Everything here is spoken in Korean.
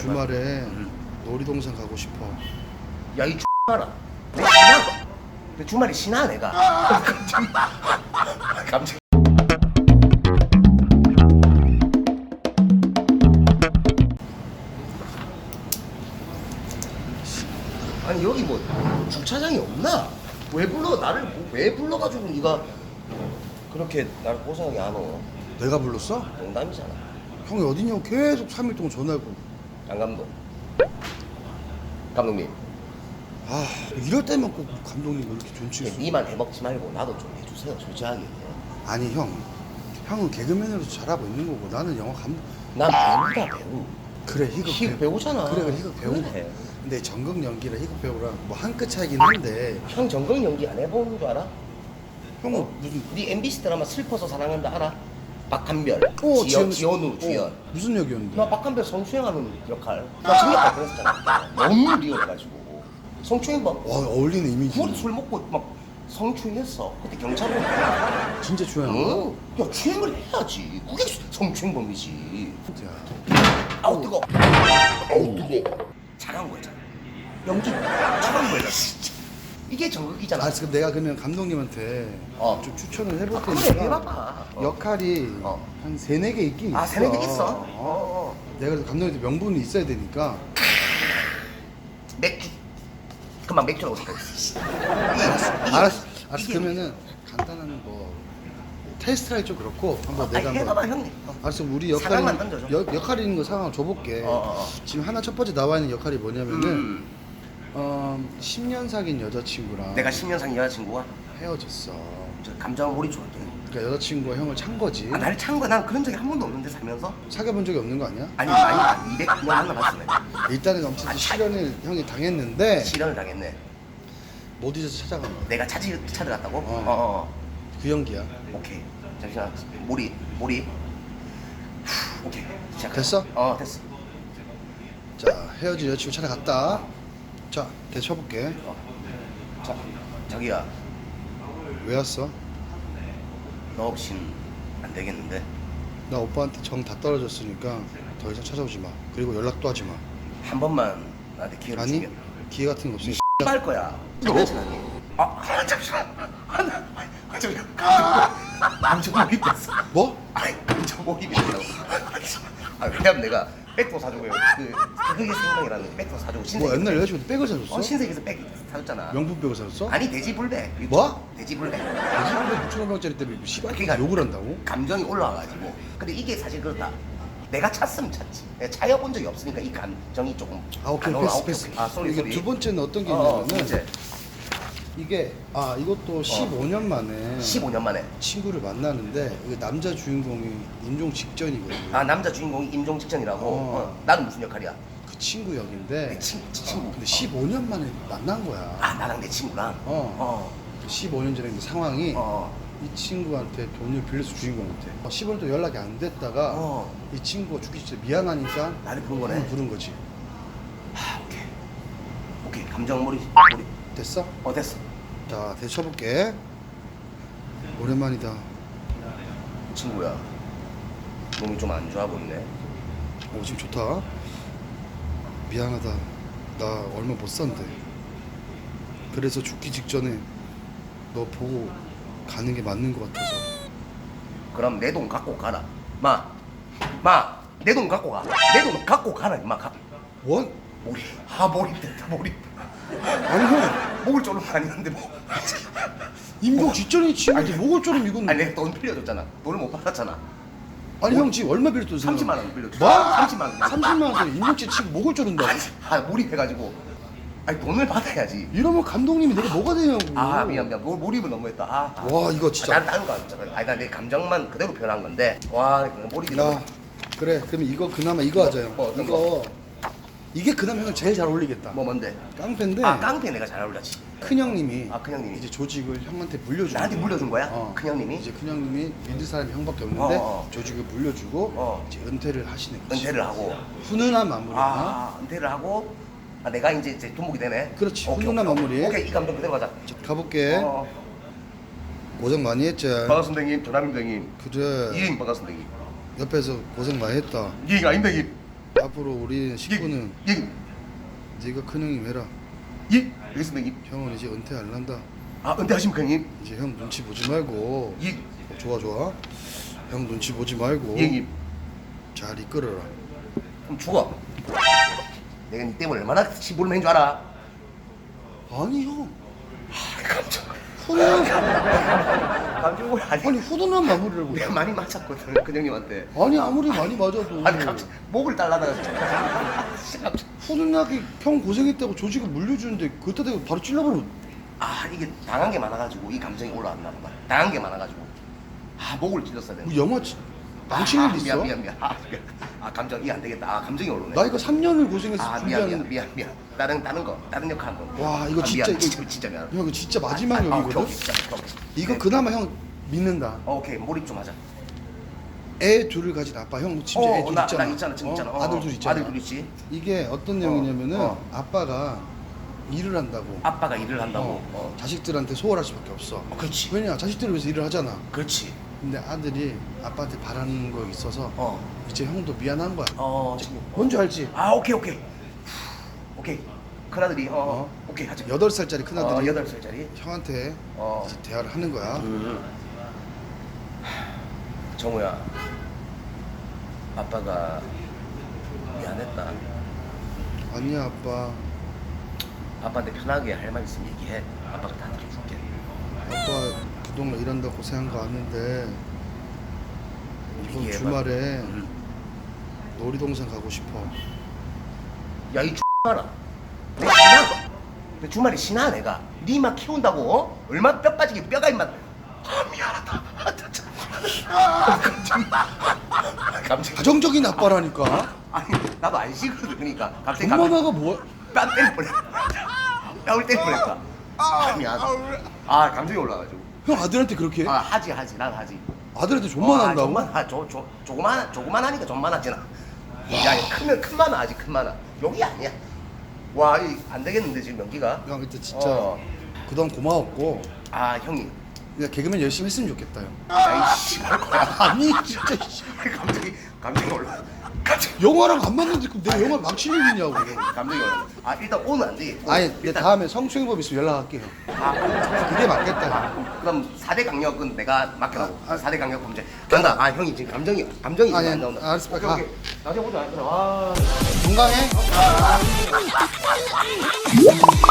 주말에 놀이동산 가고 싶어. 야이 X마라 내 신나 내 주말에 신나 내가 깜짝 아니 여기 뭐 주차장이 없나? 왜 불러 나를 뭐왜 불러가지고 네가 그렇게 나를 고생하게 하노? 내가 불렀어? 농담이잖아. 형이 어디냐고 계속 3일 동안 전화하고. 안 감독. 감독님, 아 이럴 때만 꼭 감독님 왜 이렇게 존치 있어? 니만 해먹지 말고 나도 좀 해주세요, 솔직하게. 아니 형, 형은 개그맨으로서 잘하고 있는 거고 나는 영화 감독. 난 배우다 배우. 그래 희극, 희극 배우잖아. 그래 그래 희극 배우. 그래. 근데 전극 연기랑 희극 배우랑 뭐 한 끗 차이긴 한데 형 전공 연기 안 해보는 줄 알아? 형은 무슨 네 MBC 드라마 슬퍼서 사랑한다 알아? 박한별, 어, 지연, 지연- 지연우 어, 주연. 무슨 역이었는데? 나 박한별 성추행하는 역할. 나 진짜 그랬었잖아. 너무 리얼해가지고. 성추행 막 와 어울리는 이미지. 둘이 술 먹고 막 성추행했어. 그때 경찰은 진짜 좋아요. 응. 야 추행을 해야지. 그게 성추행범이지. 야, 아우 뜨거. 아우 뜨거. 차가운 거잖아. 연기 차가운 거야. 진짜. 이게 정극이잖아. 아 지금 내가 그러면 감독님한테 어. 좀 추천을 해볼 아, 그래 테니까 해봐봐. 어. 역할이 어. 한 세네 개 있긴 있어. 아 세네 개 있어. 어. 어. 어. 내가 그래서 감독님한테 명분이 있어야 되니까 맥주. 금방 맥주라고 생각했어. 알았어. 알았어. 그러면은 간단한 뭐 테스트라이 좀 그렇고 한번 아니, 내가 해봐봐 한번 형님. 어. 알았어 우리 상황만 역할이 던져줘. 역, 역할이 있는 거 상황 줘볼게. 어, 어, 어. 지금 하나 첫 번째 나와 있는 역할이 뭐냐면은 음. 어, 10년 사귄 여자친구랑 내가 10년 사귄 여자친구가 헤어졌어. 저 감정을 몰입 좋아해. 그러니까 여자친구가 형을 찬 거지. 아, 나를 찬 거야. 난 그런 적이 한 번도 없는데 살면서. 사귀어본 적이 없는 거 아니야? 아니 많이 200년 만나봤어 내가. 일단은 아무튼 아니, 실연을 형이 당했는데 실현을 당했네. 못 잊어서 찾아간 거야. 내가 찾으, 찾아갔다고? 어. 어. 어, 그 연기야. 어. 오케이. 잠시만. 몰입. 몰입. 후, 오케이. 시작. 됐어? 어 됐어. 자 헤어진 여자친구 찾아갔다. 자 대쳐볼게. 어. 자 자기야 왜 왔어? 너 없인 안 되겠는데. 나 오빠한테 정 다 떨어졌으니까 더 이상 찾아오지 마. 그리고 연락도 하지 마. 한 번만 나한테 기회를 아니 주면. 기회 같은 거 없으니 할 거야. 장난치나니. 아, 아 잠시만. 아, 나, 아, 잠시만. 감정, 감정 몰입됐어. 뭐? 아니, 감정 몰입이라고. 아, 왜냐면 내가 백도 사주고 그 그게 생각이라는 백도 사주고 신세. 뭐 옛날 여자친구한테 백을 사줬어? 어 신세계에서 백 사줬잖아. 명품 백을 사줬어? 아니 돼지불백. 뭐? 돼지불백. 돼지고기 6천 원짜리 때문에 씨발 그러니까 욕을 한다고? 감정이 올라와가지고. 근데 이게 사실 그렇다. 내가 찼으면 찼지. 내가 차여본 적이 없으니까 이 감정이 조금. 아 오케이 안 패스 올라와. 패스. 오케이. 아 쏘리 이게 쏘리. 두 번째는 어떤 게 어, 어, 있냐면은 이제 이게 아 이것도 15년 만에 15년 만에. 친구를 만나는데 이게 남자 주인공이 임종 직전이거든. 아 남자 주인공이 임종 직전이라고. 어. 어. 나는 무슨 역할이야? 그 친구 역인데 내 친, 친구. 근데 15년 만에 만난 거야. 아 나랑 내 친구랑. 어. 어. 15년 전에 그 상황이 어. 이 친구한테 돈을 빌려서 주인공한테 10월 도 연락이 안 됐다가 어. 이 친구가 죽기 전에 미안하니까 나를 부른 거네. 형을 부른 거지. 아 오케이. 오케이 감정 몰입 몰입. 됐어? 어 됐어. 자 대쳐볼게. 오랜만이다. 친구야. 몸이 좀 안 좋아 보이네. 어 지금 좋다. 미안하다. 나 얼마 못 산대. 그래서 죽기 직전에 너 보고 가는 게 맞는 것 같아서. 그럼 내 돈 갖고 가라. 마. 마. 내 돈 갖고 가. 내 돈 갖고 가라 임마 가. 원? 몰입. 아 몰입됐다 몰입. 아니 형 목을 거 아니는데 뭐. 임종 직전에 친구한테 목을 조름 이건. 아니 내가 돈 빌려줬잖아. 돈을 못 받았잖아. 아니 형 지금 얼마 빌렸던 30만 원 빌려줬어. 뭐? 30만 원. 30만 원 임종치 치고 목을? 아니, 아 몰입해가지고. 아니 돈을 받아야지. 이러면 감독님이 내가 뭐가 되냐고. 아 미안 미안 몰- 몰입을 너무 했다. 아, 아. 와 이거 아, 진짜. 난 다른 거 아니잖아. 아니 난내 감정만 그대로 표현한 건데. 와 몰입이. 야 너무- 그래 그럼 이거 그나마 이거 하자 형. 뭐, 어떤 이거 이게 그나마 형 제일 잘 어울리겠다. 뭐 뭔데? 깡패인데 아 깡패 내가 잘 어울렸지. 큰 형님이 아, 큰 형님이. 이제 조직을 형한테 물려주고 나한테 물려준 거야? 어. 큰 형님이? 이제 큰 형님이 믿을 사람이 형밖에 없는데 어, 어. 조직을 물려주고 어. 이제 은퇴를 하시는 거지. 은퇴를 하고. 훈훈한 마무리나 아 은퇴를 하고. 아 내가 이제 이제 돈목이 되네. 그렇지, 훈훈한. 마무리. 오케이 이 감정 그대로 가자. 자, 가볼게. 어. 고생 많이 했지. 반갑습니다 형님. 전화입니다 형님. 그래. 이행 반갑습니다 형님. 옆에서 고생 많이 했다. 이행 아닙니다 형님. 앞으로 우리 식구는 예, 네가 큰 형님 해라. 예, 알겠습니다 형님. 형은 이제 은퇴 안 한다. 아 은퇴하십니까 형님? 이제 형 눈치 보지 말고. 예, 어, 좋아 좋아. 형 눈치 보지 말고 예 형님. 잘 이끌어라. 그럼 죽어. 내가 니 때문에 얼마나 시부름 한줄 알아? 아니 형. 깜짝. 훈훈한 놀라. 아니, 아니 훈훈한 마무리를 해. 내가 많이 맞았거든 그 형님한테. 아니 아무리 많이 맞아도 아니 깜짝 목을 달라다가 진짜. 깜짝. 훈훈하게 형 고생했다고 조직을 물려주는데 그때 대고 바로 찔러버려. 아 이게 당한 게 많아가지고 이 감정이 올라왔나 봐. 당한 게 많아가지고. 아 목을 찔렀어야 돼. 뭐 영화 치- 망친 일 있어? 미안 미안 미안. 아, 미안. 아 감정 이게 안 되겠다. 아 감정이 오르네. 나 이거 3년을 고생해서 아 미안 준비하는 미안 미안 미안. 다른 다른 거 다른 역할 한 거. 와 이거 아, 진짜 미안, 이거 진짜 진짜 미안. 형 이거 진짜 마지막 아, 아, 역이거든. 오케이, 오케이, 진짜, 오케이. 이거 네. 그나마 형 믿는다. 어, 오케이 몰입 좀 하자. 애 둘을 가진 아빠 형 심지어 애 어, 둘 나, 있잖아. 나 있잖아 지금 어? 있잖아. 어, 아들 둘 있잖아. 아들 둘 있지. 이게 어떤 어, 내용이냐면은 어. 아빠가 일을 한다고. 아빠가 일을 한다고. 어, 어. 자식들한테 소홀할 수밖에 없어. 어, 그렇지. 왜냐 자식들을 위해서 일을 하잖아. 그렇지. 근데 아들이 아빠한테 바라는 거 있어서 어. 이제 형도 미안한 거야. 어. 뭔지 알지? 아 오케이 오케이. 오케이. 큰 아들이 어, 어. 오케이 하자. 여덟 살짜리 큰 아들이 어, 여덟 살짜리. 형한테 어. 이제 대화를 하는 거야. 음. 정우야. 아빠가 미안했다. 아니야 아빠. 아빠한테 편하게 할 말 있으면 얘기해. 아빠가 다 들어줄게. 아빠 그동안 일한다 고생한 거 아는데 이번. 주말에 음. 놀이동산 가고 싶어. 야이 X마라. 내 신하. 내 주말에 신하 내가. 니막 키운다고 어? 얼마 뼈 빠지게 뼈가 임마. 아 미안하다. 아, 진짜. 아, 깜짝. 깜짝. 가정적인 아빠라니까. 아니 나도 안 쉬거든 그러니까 갑자기 엄마나가 뭐? 뺨 때릴 뻔했다. 뺨을 때릴 뻔했다. 아 미안. 아 감정이 올라가지고. 형 아들한테 그렇게 해? 아 하지 하지 난 하지. 아들한테 존만 아, 한다고? 존만 아, 조, 조, 조그만 조그만 하니까 존만 하잖아. 야얘 크면 큰 만화 하지 큰 만화. 여기 아니야. 와이안 되겠는데 지금 연기가. 형 그때 진짜 어. 그동안 고마웠고 아 형이. 그냥 개그맨 열심히 했으면 좋겠다 형. 아이씨 거야. 아니 진짜 씨. 감정이 감정이 올라. 영화랑 안 맞는데 그럼 내가 영화 망칠 일이냐고. 감정이. 아 일단 오늘 안 되겠고. 아니 내 다음에 성추행법 있으면 연락할게요. 아, 그게 맞겠다. 아, 그럼 4대 강력은 내가 맡겨놓고 아, 아. 4대 강력 범죄 간다 아 형이 지금 감정이 감정이 아니, 안 나온다 알았어, 오케이, 가. 오케이. 나중에 보자 아 건강해.